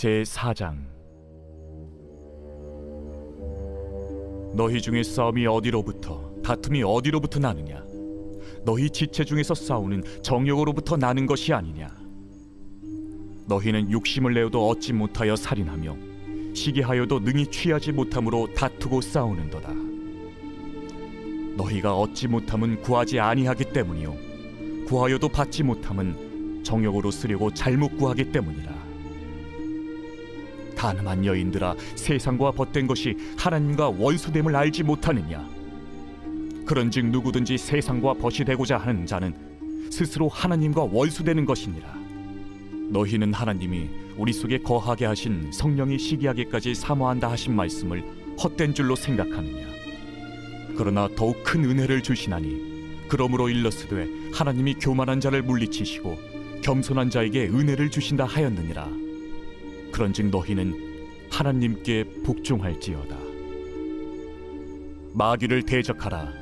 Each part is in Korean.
제 4장. 너희 중에 싸움이 어디로부터 다툼이 어디로부터 나느냐? 너희 지체 중에서 싸우는 정욕으로부터 나는 것이 아니냐? 너희는 욕심을 내어도 얻지 못하여 살인하며 시기하여도 능히 취하지 못함으로 다투고 싸우는도다. 너희가 얻지 못함은 구하지 아니하기 때문이요. 구하여도 받지 못함은 정욕으로 쓰려고 잘못 구하기 때문이라 가늠한 여인들아 세상과 벗된 것이 하나님과 원수됨을 알지 못하느냐? 그런즉 누구든지 세상과 벗이 되고자 하는 자는 스스로 하나님과 원수되는 것이니라. 너희는 하나님이 우리 속에 거하게 하신 성령이 시기하기까지 사모한다 하신 말씀을 헛된 줄로 생각하느냐? 그러나 더욱 큰 은혜를 주시나니 그러므로 일러스되 하나님이 교만한 자를 물리치시고 겸손한 자에게 은혜를 주신다 하였느니라 그런즉 너희는 하나님께 복종할지어다. 마귀를 대적하라.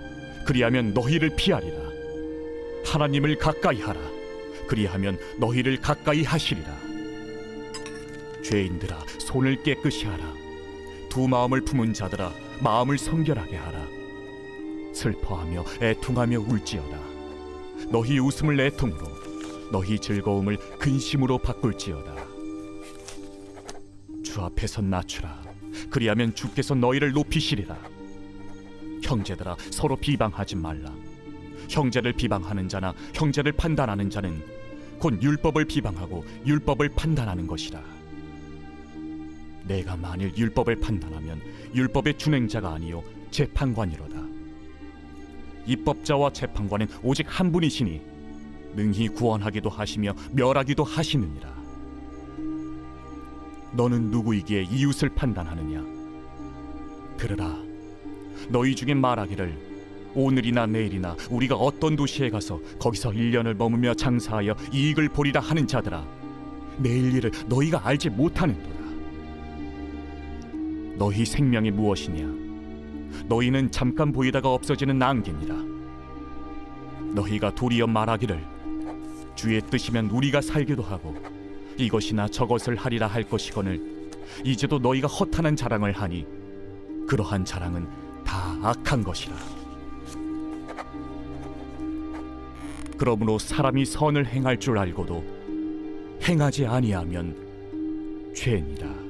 그리하면 너희를 피하리라. 하나님을 가까이 하라. 그리하면 너희를 가까이 하시리라. 죄인들아 손을 깨끗이 하라. 두 마음을 품은 자들아 마음을 성결하게 하라. 슬퍼하며 애통하며 울지어다. 너희 웃음을 애통으로 너희 즐거움을 근심으로 바꿀지어다 주 앞에서 낮추라. 그리하면 주께서 너희를 높이시리라. 형제들아 서로 비방하지 말라. 형제를 비방하는 자나 형제를 판단하는 자는 곧 율법을 비방하고 율법을 판단하는 것이라. 내가 만일 율법을 판단하면 율법의 준행자가 아니요 재판관이로다. 입법자와 재판관은 오직 한 분이시니 능히 구원하기도 하시며 멸하기도 하시느니라 너는 누구이기에 이웃을 판단하느냐? 들으라 너희 중에 말하기를 오늘이나 내일이나 우리가 어떤 도시에 가서 거기서 일년을 머무며 장사하여 이익을 보리라 하는 자들아 내일 일을 너희가 알지 못하는도다. 너희 생명이 무엇이냐? 너희는 잠깐 보이다가 없어지는 낭비니라. 너희가 도리어 말하기를 주의 뜻이면 우리가 살기도 하고 이것이나 저것을 하리라 할 것이거늘 이제도 너희가 허탄한 자랑을 하니 그러한 자랑은 다 악한 것이라. 그러므로 사람이 선을 행할 줄 알고도 행하지 아니하면 죄니라